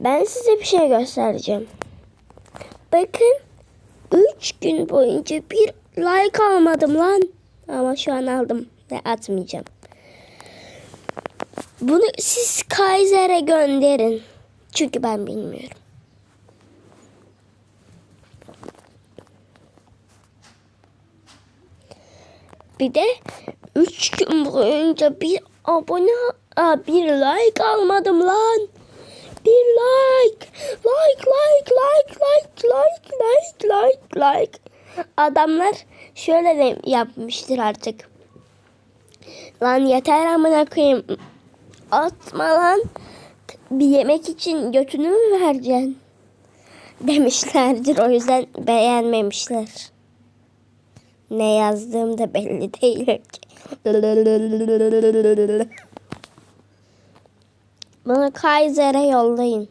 Ben size bir şey göstereceğim. Bakın 3 gün boyunca bir like almadım lan. Ama şu an aldım ve atmayacağım. Bunu siz Kaiser'e gönderin. Çünkü ben bilmiyorum. Bir de 3 gün boyunca bir abone bir like almadım lan. Bir like. Like like like like like like like. Adamlar şöyle de yapmıştır artık. Lan yeter amına koyayım. Atma lan. Bir yemek için götünü mü vereceksin? Demişlerdir o yüzden beğenmemişler. Ne yazdığım da belli değil ki. Bunu Kaiser'e yollayın.